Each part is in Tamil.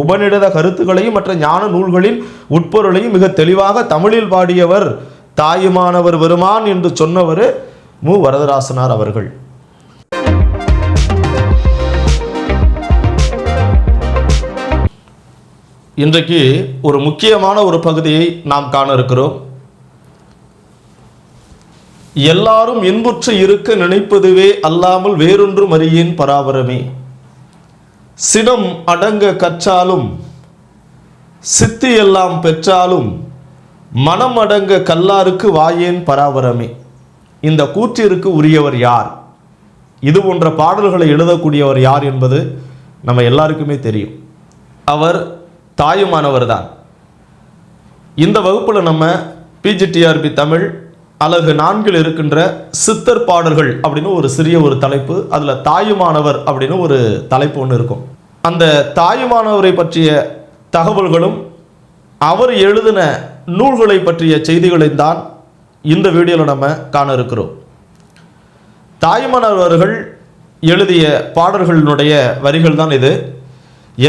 உபநிடத கருத்துக்களையும் மற்ற ஞான நூல்களின் உட்பொருளையும் மிக தெளிவாக தமிழில் பாடியவர் தாயுமானவர் வருமான் என்று சொன்னவர் மு. வரதராசனார் அவர்கள். இன்றைக்கு ஒரு முக்கியமான ஒரு பகுதியை நாம் காண இருக்கிறோம். எல்லாரும் இன்புற்று இருக்க நினைப்பதுவே அல்லாமல் வேறொன்றும் அறியேன் பராபரமே. சினம் அடங்க கற்றாலும் சித்தி எல்லாம் பெற்றாலும் மனம் அடங்க கல்லாருக்கு வாயேன் பராபரமே இந்த கூற்றிற்கு உரியவர் யார்? இது போன்ற பாடல்களை எழுதக்கூடியவர் யார் என்பது நம்ம எல்லாருக்குமே தெரியும். அவர் தாயுமானவர் தான் இந்த வகுப்பில் நம்ம பிஜிடிஆர்பி தமிழ் அழகு நான்கில் இருக்கின்ற சித்தர் பாடல்கள் அப்படின்னு ஒரு சிறிய ஒரு தலைப்பு அதில் தாயுமானவர் அப்படின்னு ஒரு தலைப்பு ஒன்று இருக்கும். அந்த தாயுமானவரை பற்றிய தகவல்களும் அவர் எழுதின நூல்களை பற்றிய செய்திகளை தான் இந்த வீடியோவில் நம்ம காண இருக்கிறோம். தாயுமானவர்கள் எழுதிய பாடல்களினுடைய வரிகள் தான் இது.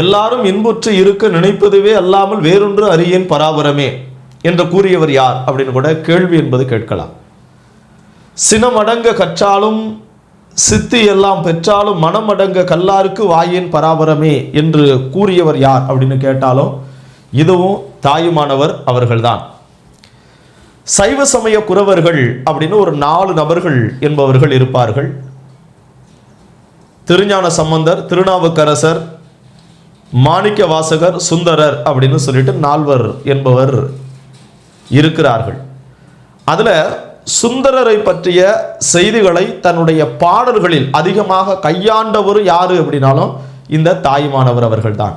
எல்லாரும் இன்புற்று இருக்க நினைப்பதுவே அல்லாமல் வேறொன்று அறியேன் பராபரமே என்று கூறியவர் யார் அப்படின்னு கூட கேள்வி என்பது கேட்கலாம். சினமடங்க கற்றாலும் சித்தி எல்லாம் பெற்றாலும் மனமடங்க கல்லாருக்கு வாயேன் பராபரமே என்று கூறியவர் யார் அப்படின்னு கேட்டாலும் இதுவும் தாயுமானவர் அவர்கள்தான். சைவ சமய குறவர்கள் அப்படின்னு ஒரு நாலு நபர்கள் என்பவர்கள் இருப்பார்கள். திருஞான சம்பந்தர் திருநாவுக்கரசர் மாணிக்க வாசகர் சுந்தரர் அப்படின்னு சொல்லிட்டு நால்வர் என்பவர் இருக்கிறார்கள். அதில் சுந்தரரை பற்றிய செய்திகளை தன்னுடைய பாடல்களில் அதிகமாக கையாண்டவர் யாரு அப்படின்னாலும் இந்த தாய்மானவர் அவர்கள்தான்.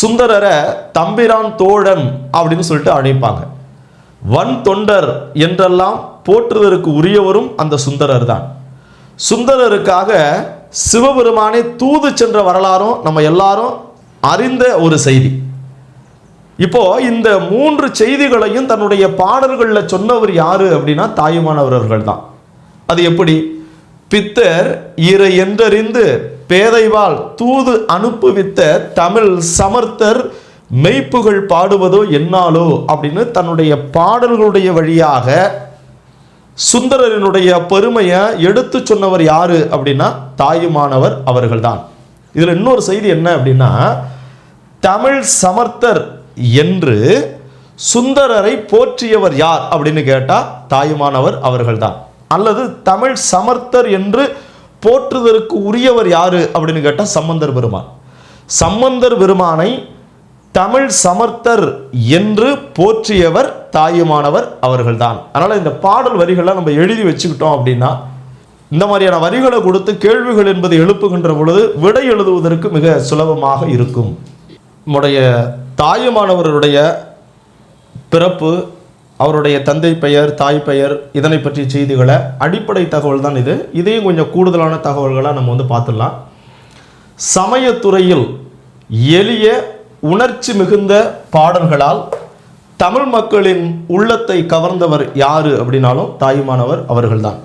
சுந்தரரை தம்பிரான் தோழன் அப்படின்னு சொல்லிட்டு அழைப்பாங்க. வன் தொண்டர் என்றெல்லாம் போற்றுவதற்கு உரியவரும் அந்த சுந்தரர் தான் சுந்தரருக்காக சிவபெருமானை தூது சென்ற வரலாறும் நம்ம எல்லாரும் அறிந்த ஒரு செய்தி. இப்போ இந்த மூன்று செய்திகளையும் தன்னுடைய பாடல்களில் சொன்னவர் யாரு அப்படின்னா தாயுமானவர்கள் தான். அது எப்படி? பித்தர் இறை என்றறிந்து பேதைவாள் தூது அனுப்புவித்த தமிழ் சமர்த்தர் மெய்ப்புகள் பாடுவதோ என்னாலோ அப்படின்னு தன்னுடைய பாடல்களுடைய வழியாக சுந்தரரினுடைய பெருமையை எடுத்து சொன்னவர் யாரு அப்படின்னா தாயுமானவர் அவர்கள்தான். இதில் இன்னொரு செய்தி என்ன அப்படின்னா தமிழ் சமர்த்தர் என்று சுந்தரரை போற்றியவர் யார் அப்படின்னு கேட்டால் தாயுமானவர் அவர்கள்தான். அல்லது தமிழ் சமர்த்தர் என்று போற்றுவதற்கு உரியவர் யாரு அப்படின்னு கேட்டால் சம்பந்தர் பெருமான். சம்பந்தர் பெருமானை தமிழ் சமர்த்தர் என்று போற்றியவர் தாயுமானவர் அவர்கள்தான். அதனால் இந்த பாடல் வரிகளை நம்ம எழுதி வச்சுக்கிட்டோம் அப்படின்னா இந்த மாதிரியான வரிகளை கொடுத்து கேள்விகள் என்பதை எழுப்புகின்ற பொழுது விடை எழுதுவதற்கு மிக சுலபமாக இருக்கும். நம்முடைய தாயுமானவருடைய பிறப்பு அவருடைய தந்தை பெயர் தாய் பெயர் இதனை பற்றிய செய்திகளை அடிப்படை தகவல் தான் இது. இதையும் கொஞ்சம் கூடுதலான தகவல்களாக நம்ம வந்து பார்த்துடலாம். சமயத்துறையில் எளிய உணர்ச்சி மிகுந்த பாடல்களால் தமிழ் மக்களின் உள்ளத்தை கவர்ந்தவர் யார் அப்படின்னாலும் தாயுமானவர் அவர்கள்தான்.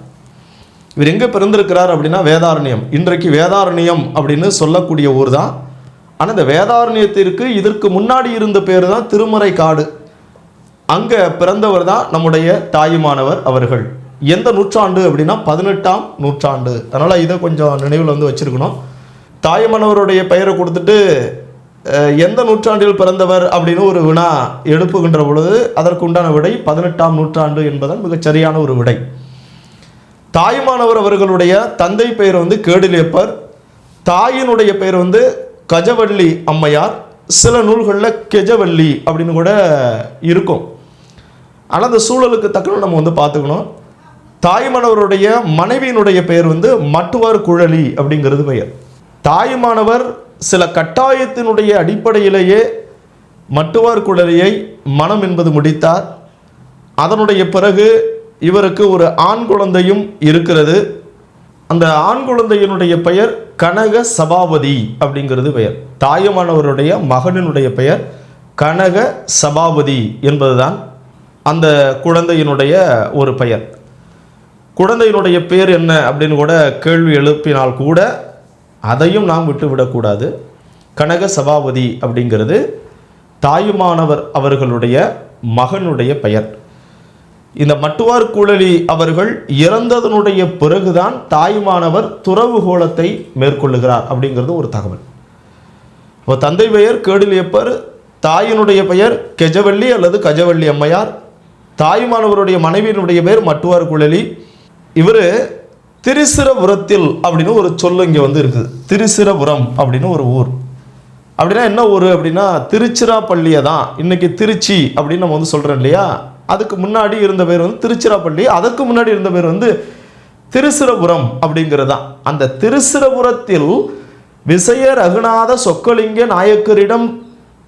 இவர் எங்கே பிறந்திருக்கிறார் அப்படின்னா வேதாரண்யம். இன்றைக்கு வேதாரண்யம் அப்படின்னு சொல்லக்கூடிய ஊர் தான் ஆனால் இந்த வேதாரண்யத்திற்கு இதற்கு முன்னாடி இருந்த பேர் தான் திருமறை காடு. அங்கே பிறந்தவர் தான் நம்முடைய தாயுமானவர் அவர்கள். எந்த நூற்றாண்டு அப்படின்னா பதினெட்டாம் நூற்றாண்டு. அதனால் இதை கொஞ்சம் நினைவில் வந்து வச்சுருக்கணும். தாயுமானவருடைய பெயரை கொடுத்துட்டு எந்த நூற்றாண்டில் பிறந்தவர் அப்படின்னு ஒரு வினா எழுப்புகின்ற பொழுது அதற்குண்டான விடை பதினெட்டாம் நூற்றாண்டு என்பதன் மிகச் சரியான ஒரு விடை. தாயுமானவர் அவர்களுடைய தந்தை பெயர் வந்து கேடிலேப்பர். தாயினுடைய பெயர் வந்து கஜவள்ளி அம்மையார் சில நூல்களில் கெஜவள்ளி அப்படின்னு கூட இருக்கும். ஆனால் அந்த சூழலுக்கு தக்கன நம்ம வந்து பார்த்துக்கணும். தாயுமானவருடைய மனைவியினுடைய பெயர் வந்து மட்டுவார் குழலி அப்படிங்கிறது பெயர். தாய்மானவர் சில கட்டாயத்தினுடைய அடிப்படையிலேயே மட்டுவார் குழலியை மனம் என்பது முடித்தார். அதனுடைய பிறகு இவருக்கு ஒரு ஆண் குழந்தையும் இருக்கிறது. அந்த ஆண் குழந்தையினுடைய பெயர் கனக சபாபதி அப்படிங்கிறது பெயர். தாயுமானவருடைய மகனினுடைய பெயர் கனக சபாபதி என்பதுதான் அந்த குழந்தையினுடைய ஒரு பெயர். குழந்தையினுடைய பேர் என்ன அப்படின்னு கூட கேள்வி எழுப்பினால் கூட அதையும் நாம் விட்டுவிடக்கூடாது கனக சபாபதி அப்படிங்கிறது தாயுமானவர் அவர்களுடைய மகனுடைய பெயர். இந்த மட்டுவார் குழலி அவர்கள் இறந்ததனுடைய பிறகுதான் தாய்மானவர் துறவு கோலத்தை மேற்கொள்ளுகிறார் அப்படிங்கிறது ஒரு தகவல். இப்போ தந்தை பெயர் கேடிலியப்பர் தாயினுடைய பெயர் கெஜவள்ளி அல்லது கஜவள்ளி அம்மையார் தாய்மானவருடைய மனைவியினுடைய பெயர் மட்டுவார் குழலி இவர் திருசிரபுரத்தில் அப்படின்னு ஒரு சொல்லு இங்கே வந்து இருக்குது. திருசிரபுரம் அப்படின்னு ஒரு ஊர். அப்படின்னா என்ன ஊர் அப்படின்னா திருச்சிராப்பள்ளியை தான் இன்னைக்கு திருச்சி அப்படின்னு நம்ம வந்து சொல்கிறோம் இல்லையா? அதுக்கு முன்னாடி இருந்த பேர் வந்து திருச்சிராப்பள்ளி அதுக்கு முன்னாடி இருந்த பேர் வந்து திருசிரபுரம் அப்படிங்கிறது தான் அந்த திருசிரபுரத்தில் விசய ரகுநாத சொக்கலிங்க நாயக்கரிடம்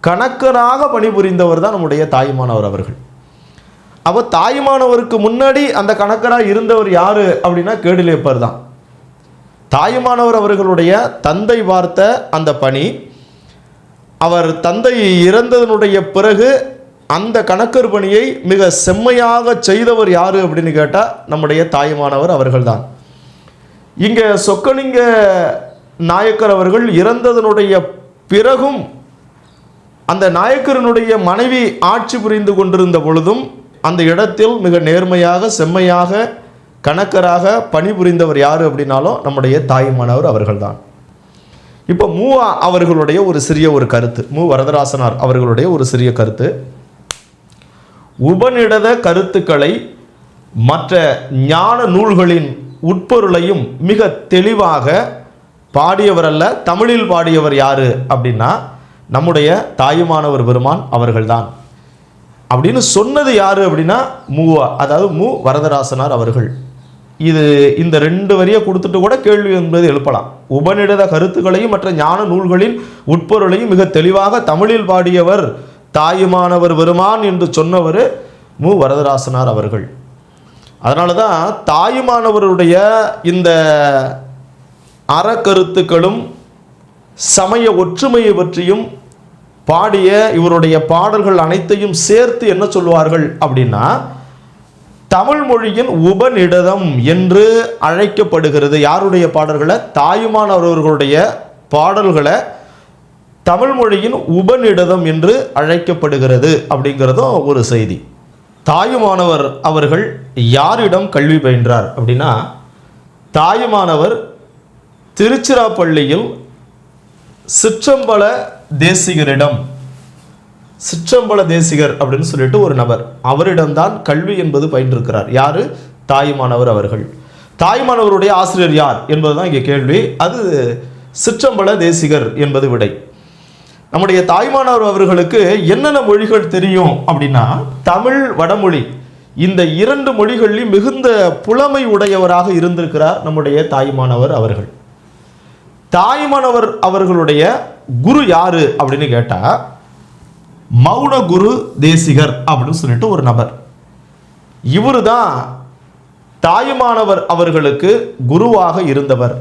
கணக்கராக பணிபுரிந்தவர் தான் நம்முடைய தாயுமானவர் அவர்கள். அப்போ தாயுமானவருக்கு முன்னாடி அந்த கணக்கராக இருந்தவர் யாரு அப்படின்னா கேடிலேப்பர் தான். தாயுமானவர் அவர்களுடைய தந்தை பார்த்த அந்த பணி அவர் தந்தை இறந்ததனுடைய பிறகு அந்த கணக்கர் பணியை மிக செம்மையாக செய்தவர் யார் அப்படின்னு கேட்டால் நம்முடைய தாயுமானவர் அவர்கள்தான். இங்கே சொக்கலிங்க நாயக்கர் அவர்கள் இறந்ததனுடைய பிறகும் அந்த நாயக்கரனுடைய மனைவி ஆட்சி புரிந்து கொண்டிருந்த பொழுதும் அந்த இடத்தில் மிக நேர்மையாக செம்மையாக கணக்கராக பணிபுரிந்தவர் யார் அப்படின்னாலும் நம்முடைய தாயுமானவர் அவர்கள்தான். இப்போ மூவா அவர்களுடைய ஒரு சிறிய ஒரு கருத்து மு வரதராசனார் அவர்களுடைய ஒரு சிறிய கருத்து. உபநிடத கருத்துக்களை மற்ற ஞான நூல்களின் உட்பொருளையும் மிக தெளிவாக பாடியவர் அல்ல தமிழில் பாடியவர் யாரு அப்படின்னா நம்முடைய தாயுமானவர் பெருமான் அவர்கள்தான். அப்படின்னு சொன்னது யாரு அப்படின்னா மூவா அதாவது மு. வரதராசனார் அவர்கள். இது இந்த ரெண்டு வரியை கொடுத்துட்டு கூட கேள்வி என்பது எழுப்பலாம். உபநிடத கருத்துக்களையும் மற்ற ஞான நூல்களின் உட்பொருளையும் மிக தெளிவாக தமிழில் பாடியவர் தாயுமானவர் வருமான் என்று சொன்னவர் மு. வரதராசனார் அவர்கள். அதனால தான் தாயுமானவருடைய இந்த அறக்கருத்துக்களும் சமய ஒற்றுமையை பற்றியும் பாடிய இவருடைய பாடல்கள் அனைத்தையும் சேர்த்து என்ன சொல்வார்கள் அப்படின்னா தமிழ் மொழியின் உபநிடதம் என்று அழைக்கப்படுகிறது. யாருடைய பாடல்களை? தாயுமானவர்களுடைய பாடல்களை தமிழ் மொழியின் உபநிடதம் என்று அழைக்கப்படுகிறது அப்படிங்கிறதும் ஒரு செய்தி. தாயுமானவர் அவர்கள் யாரிடம் கல்வி பயின்றார் அப்படின்னா தாயுமானவர் திருச்சிராப்பள்ளியில் சிற்றம்பல தேசிகரிடம் சிற்றம்பல தேசிகர் அப்படின்னு சொல்லிட்டு ஒரு நபர். அவரிடம்தான் கல்வி என்பது பயின்றிருக்கிறார். யாரு? தாயுமானவர் அவர்கள். தாயுமானவருடைய ஆசிரியர் யார் என்பதுதான் இங்கே கேள்வி. அது சிற்றம்பல தேசிகர் என்பது விடை. நம்முடைய தாய்மானவர் அவர்களுக்கு என்னென்ன மொழிகள் தெரியும் அப்படின்னா தமிழ் வடமொழி. இந்த இரண்டு மொழிகளிலும் மிகுந்த புலமை உடையவராக இருந்திருக்கிறார் நம்முடைய தாய்மானவர் அவர்கள். தாய்மானவர் அவர்களுடைய குரு யாரு அப்படின்னு கேட்டால் மௌன குரு தேசிகர் அப்படின்னு சொல்லிட்டு ஒரு நபர். இவரு தான் தாயுமானவர் அவர்களுக்கு குருவாக இருந்தவர்.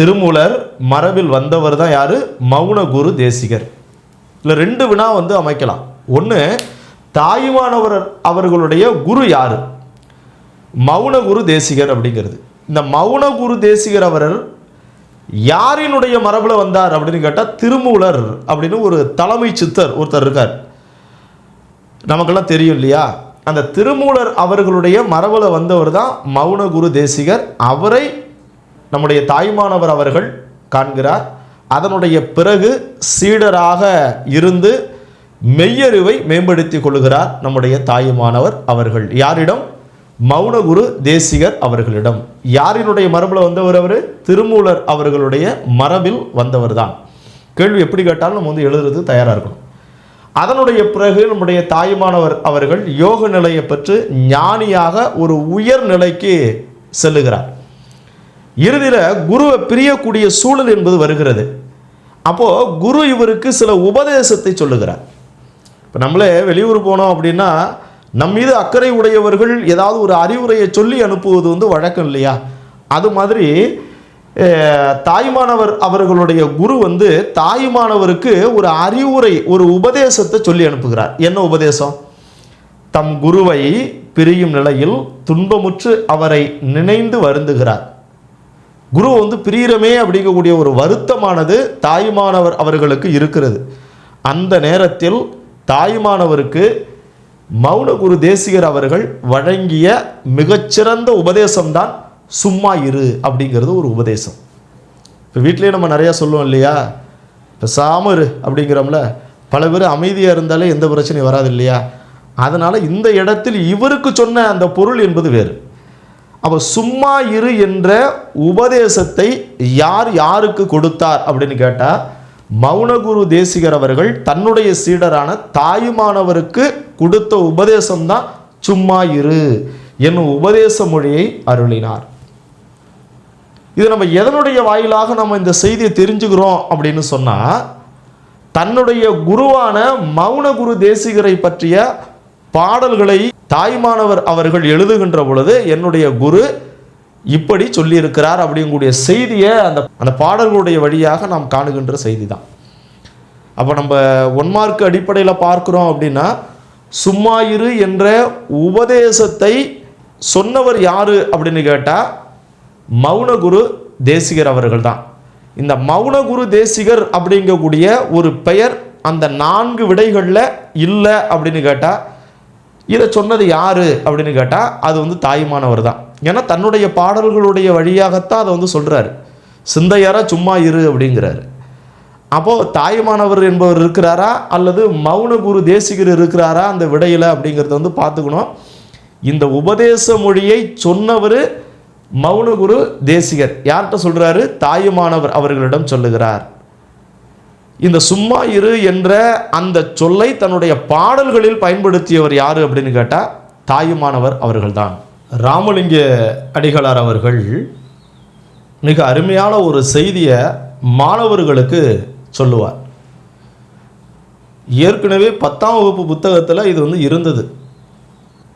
திருமூலர் மரபில் வந்தவர் தான் யாரு? மௌன குரு தேசிகர். இல்லை ரெண்டு வினா வந்து அமைக்கலாம். ஒன்று தாயுமானவர் அவர்களுடைய குரு யார்? மௌன குரு தேசிகர் அப்படிங்கிறது. இந்த மௌன குரு தேசிகர் அவரர் யாரினுடைய மரபில் வந்தார் அப்படின்னு கேட்டால் திருமூலர் அப்படின்னு ஒரு தலைமை சித்தர் ஒருத்தர் இருக்கார். நமக்கெல்லாம் தெரியும் இல்லையா? அந்த திருமூலர் அவர்களுடைய மரபில் வந்தவர் தான் மௌன குரு தேசிகர். அவரை நம்முடைய தாய்மானவர் அவர்கள் காண்கிறார். அதனுடைய பிறகு சீடராக இருந்து மெய்யறிவை மேம்படுத்தி கொள்கிறார் நம்முடைய தாயுமானவர் அவர்கள். யாரிடம்? மௌனகுரு தேசிகர் அவர்களிடம். யாரினுடைய மரபில் வந்தவர் அவர்? திருமூலர் அவர்களுடைய மரபில் வந்தவர் தான். கேள்வி எப்படி கேட்டாலும் நம்ம வந்து எழுதுறது தயாராக இருக்கணும். அதனுடைய பிறகு நம்முடைய தாயுமானவர் அவர்கள் யோக நிலையை பெற்று ஞானியாக ஒரு உயர் நிலைக்கு செல்லுகிறார். இறுதியில் குருவை பிரியக்கூடிய சூழல் என்பது வருகிறது. அப்போது குரு இவருக்கு சில உபதேசத்தை சொல்லுகிறார். இப்போ நம்மளே வெளியூர் போனோம் அப்படின்னா நம் மீது அக்கறை உடையவர்கள் ஏதாவது ஒரு அறிவுரையை சொல்லி அனுப்புவது வந்து வழக்கம் இல்லையா? அது மாதிரி தாய்மானவர் அவர்களுடைய குரு வந்து தாய்மானவருக்கு ஒரு அறிவுரை ஒரு உபதேசத்தை சொல்லி அனுப்புகிறார். என்ன உபதேசம்? தம் குருவை பிரியும் நிலையில் துன்பமுற்று அவரை நினைந்து வருந்துகிறார். குரு வந்து பிரியரமே அப்படிங்கக்கூடிய ஒரு வருத்தமானது தாயுமானவர் அவர்களுக்கு இருக்கிறது. அந்த நேரத்தில் தாயுமானவருக்கு மௌன குரு தேசிகர் அவர்கள் வழங்கிய மிகச்சிறந்த உபதேசம்தான் சும்மா இரு அப்படிங்கிறது ஒரு உபதேசம். இப்போ வீட்லேயே நம்ம நிறையா சொல்லுவோம் இல்லையா? பேசாம இரு அப்படிங்கிறோம்ல. பல பேர் அமைதியாக இருந்தாலே எந்த பிரச்சனையும் வராது இல்லையா? அதனால் இந்த இடத்தில் இவருக்கு சொன்ன அந்த பொருள் என்பது வேறு. அப்போ சும்மா இரு என்ற உபதேசத்தை யார் யாருக்கு கொடுத்தார் அப்படின்னு கேட்டால் மௌனகுரு தேசிகர் அவர்கள் தன்னுடைய சீடரான தாயுமானவருக்கு கொடுத்த உபதேசம்தான் சும்மா இரு என்னும் உபதேச மொழியை அருளினார். இது நம்ம எதனுடைய வாயிலாக நம்ம இந்த செய்தியை தெரிஞ்சுக்கிறோம் அப்படின்னு சொன்னால் தன்னுடைய குருவான மௌன குரு தேசிகரை பற்றிய பாடல்களை தாய்மானவர் அவர்கள் எழுதுகின்ற பொழுது என்னுடைய குரு இப்படி சொல்லியிருக்கிறார் அப்படிங்கக்கூடிய செய்தியை அந்த அந்த பாடல்களுடைய வழியாக நாம் காணுகின்ற செய்தி தான் அப்போ நம்ம ஒன் அடிப்படையில் பார்க்குறோம் அப்படின்னா சும்மா இரு என்ற உபதேசத்தை சொன்னவர் யாரு அப்படின்னு கேட்டால் மௌனகுரு தேசிகர் அவர்கள் தான் இந்த மௌனகுரு தேசிகர் அப்படிங்கக்கூடிய ஒரு பெயர் அந்த நான்கு விடைகளில் இல்லை அப்படின்னு கேட்டால் இதை சொன்னது யாரு அப்படின்னு கேட்டால் அது வந்து தாயுமானவர் தான். ஏன்னா தன்னுடைய பாடல்களுடைய வழியாகத்தான் அதை வந்து சொல்கிறாரு சிந்தையாரா சும்மா இரு அப்படிங்கிறாரு. அப்போது தாயுமானவர் என்பவர் இருக்கிறாரா? அல்லது மௌன குரு தேசிகர் இருக்கிறாரா? அந்த விடையில் அப்படிங்கிறத வந்து பார்த்துக்கணும். இந்த உபதேச மொழியை சொன்னவர் மௌனகுரு தேசிகர். யார்கிட்ட சொல்கிறாரு தாயுமானவர் அவர்களிடம் சொல்லுகிறார். இந்த சும்மா இரு என்ற அந்த சொல்லை தன்னுடைய பாடல்களில் பயன்படுத்தியவர் யார் அப்படின்னு கேட்டால் தாயுமானவர் அவர்கள்தான். ராமலிங்க அடிகளார் அவர்கள் மிக அருமையான ஒரு செய்தியை மாணவர்களுக்கு சொல்லுவார். ஏற்கனவே பத்தாம் வகுப்பு புத்தகத்தில் இது வந்து இருந்தது.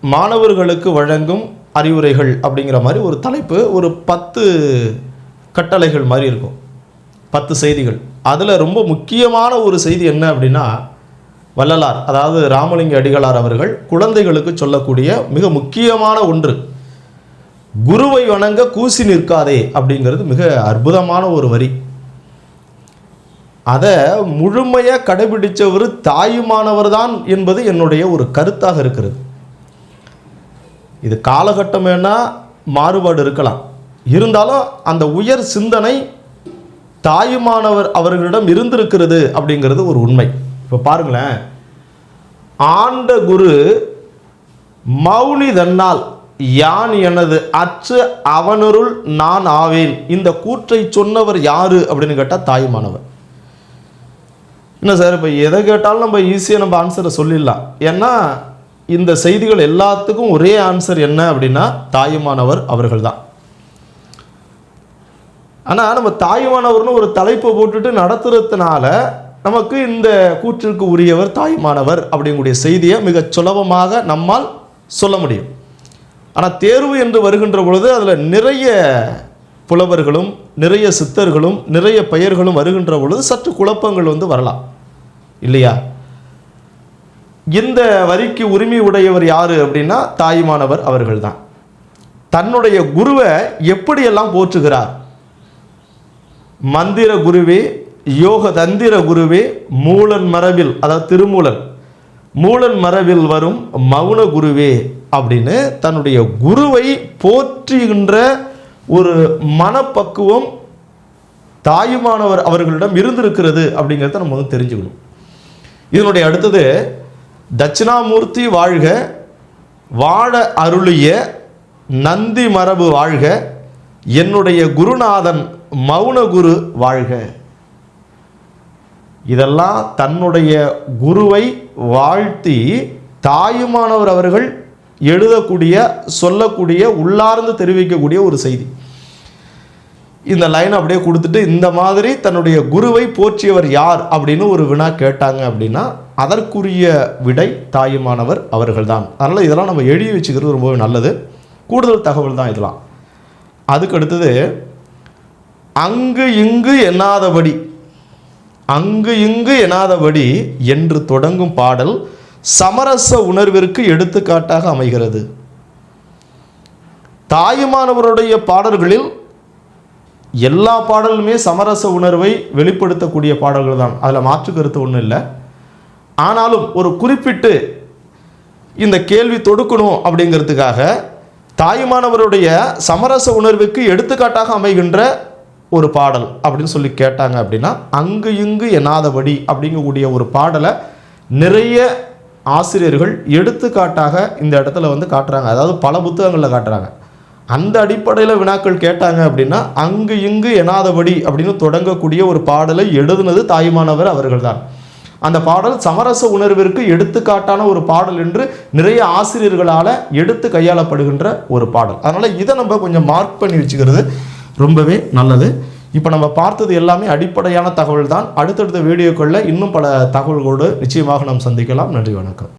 மாணவர்களுக்கு வழங்கும் அறிவுரைகள் அப்படிங்கிற மாதிரி ஒரு தலைப்பு ஒரு பத்து கட்டளைகள் மாதிரி இருக்கும். பத்து செய்திகள். அதில் ரொம்ப முக்கியமான ஒரு செய்தி என்ன அப்படின்னா வள்ளலார் அதாவது ராமலிங்க அடிகளார் அவர்கள் குழந்தைகளுக்கு சொல்லக்கூடிய மிக முக்கியமான ஒன்று. குருவை வணங்க கூசி நிற்காதே அப்படிங்கிறது மிக அற்புதமான ஒரு வரி. அதை முழுமையாக கடைபிடித்தவர் தாயுமானவர் தான் என்பது என்னுடைய ஒரு கருத்தாக இருக்கிறது. இது காலகட்டம் வேணால் மாறுபாடு இருக்கலாம். இருந்தாலும் அந்த உயர் சிந்தனை தாயுமானவர் அவர்களிடம் இருந்திருக்கிறது அப்படிங்கிறது ஒரு உண்மை. இப்போ பாருங்களேன். ஆண்ட குரு மௌனி தன்னால் யான் எனது அச்சு அவனருள் நான் ஆவேன். இந்த கூற்றை சொன்னவர் யாரு அப்படின்னு கேட்டால் தாயுமானவர். என்ன சார் இப்போ எதை கேட்டாலும் நம்ம ஈஸியாக நம்ம ஆன்சரை சொல்லிடலாம். ஏன்னா இந்த செய்திகள் எல்லாத்துக்கும் ஒரே ஆன்சர் என்ன அப்படின்னா தாயுமானவர் அவர்கள் தான் ஆனால் நம்ம தாயுமானவர்னு ஒரு தலைப்பை போட்டுட்டு நடத்துறதுனால நமக்கு இந்த கூற்றிற்கு உரியவர் தாயுமானவர் அப்படிங்கக்கூடிய செய்தியை மிகச் சுலபமாக நம்மால் சொல்ல முடியும். ஆனால் தேர்வு என்று வருகின்ற பொழுது அதில் நிறைய புலவர்களும் நிறைய சித்தர்களும் நிறைய பெயர்களும் வருகின்ற பொழுது சற்று குழப்பங்கள் வந்து வரலாம். இல்லையா? இந்த வரிக்கு உரிமை உடையவர் யார் அப்படின்னா தாயுமானவர் அவர்கள்தான். தன்னுடைய குருவை எப்படியெல்லாம் போற்றுகிறார்? மந்திர குருவே யோக தந்திர குருவே மூலன் மரபில் அதாவது திருமூலன். மூலன் மரபில் வரும் மௌன குருவே அப்படின்னு தன்னுடைய குருவை போற்றுகின்ற ஒரு மனப்பக்குவம் தாயுமானவர் அவர்களிடம் இருந்திருக்கிறது அப்படிங்கிறத நம்ம வந்து தெரிஞ்சுக்கணும். இதனுடைய அடுத்தது தட்சிணாமூர்த்தி வாழ்க வாழ அருளிய நந்தி மரபு வாழ்க என்னுடைய குருநாதன் மௌன குரு வாழ்க. இதெல்லாம் தன்னுடைய குருவை வாழ்த்தி தாயுமானவர் அவர்கள் எழுதக்கூடிய சொல்லக்கூடிய உள்ளார்ந்து தெரிவிக்கக்கூடிய ஒரு செய்தி. இந்த லைன் அப்படியே கொடுத்துட்டு இந்த மாதிரி தன்னுடைய குருவை போற்றியவர் யார் அப்படின்னு ஒரு வினா கேட்டாங்க அப்படின்னா அதற்குரிய விடை தாயுமானவர் அவர்கள்தான். அதனால் இதெல்லாம் நம்ம எழுதி வச்சுக்கிறது ரொம்பவே நல்லது. கூடுதல் தகவல் தான் இதெல்லாம். அதுக்கு அடுத்தது அங்கு இங்கு எண்ணாதபடி அங்கு இங்கு எண்ணாதபடி என்று தொடங்கும் பாடல் சமரச உணர்விற்கு எடுத்துக்காட்டாக அமைகிறது. தாயுமானவருடைய பாடல்களில் எல்லா பாடலுமே சமரச உணர்வை வெளிப்படுத்தக்கூடிய பாடல்கள் தான். அதில் மாற்று கருத்து ஒன்றும் இல்லை. ஆனாலும் ஒரு குறிப்பிட்டு இந்த கேள்வி தொடுக்கணும் அப்படிங்கிறதுக்காக தாயுமானவருடைய சமரச உணர்வுக்கு எடுத்துக்காட்டாக அமைகின்ற ஒரு பாடல் அப்படின்னு சொல்லி கேட்டாங்க அப்படின்னா அங்கு இங்கு எனாதபடி அப்படிங்கக்கூடிய ஒரு பாடலை நிறைய ஆசிரியர்கள் எடுத்துக்காட்டாக இந்த இடத்துல வந்து காட்டுறாங்க. அதாவது பல புத்தகங்களில் காட்டுறாங்க. அந்த அடிப்படையில் வினாக்கள் கேட்டாங்க அப்படின்னா அங்கு இங்கு எனாதபடி அப்படின்னு தொடங்கக்கூடிய ஒரு பாடலை எழுதுனது தாயுமானவர் அவர்கள்தான். அந்த பாடல் சமரச உணர்விற்கு எடுத்துக்காட்டான ஒரு பாடல் என்று நிறைய ஆசிரியர்களால் எடுத்து கையாளப்படுகின்ற ஒரு பாடல். அதனால் இதை நம்ம கொஞ்சம் மார்க் பண்ணி வச்சுக்கிறது. ரொம்பவே நல்லது. இப்போ நம்ம பார்த்தது எல்லாமே அடிப்படையான தகவல் தான் அடுத்தடுத்த வீடியோக்களில் இன்னும் பல தகவல்களோடு நிச்சயமாக நாம் சந்திக்கலாம். நன்றி வணக்கம்.